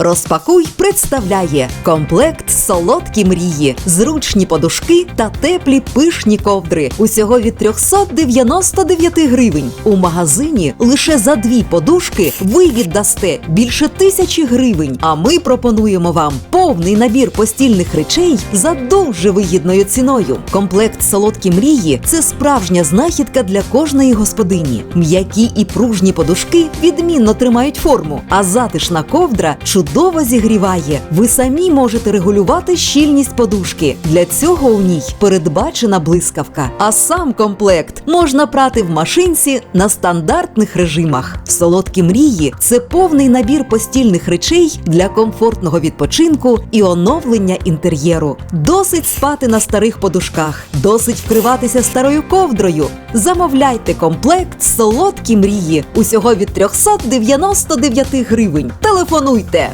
Розпакуй представляє комплект солодкі мрії, зручні подушки та теплі пишні ковдри. Усього від 399 гривень. У магазині лише за дві подушки ви віддасте більше тисячі гривень. А ми пропонуємо вам повний набір постільних речей за дуже вигідною ціною. Комплект солодкі мрії це справжня знахідка для кожної господині. М'які і пружні подушки відмінно тримають форму, а затишна ковдра чудово зігріває. Ви самі можете регулювати щільність подушки. Для цього у ній передбачена блискавка. А сам комплект можна прати в машинці на стандартних режимах. Солодкі мрії це повний набір постільних речей для комфортного відпочинку і оновлення інтер'єру. Досить спати на старих подушках, досить вкриватися старою ковдрою. Замовляйте комплект солодкі мрії усього від 399 гривень. Телефонуйте!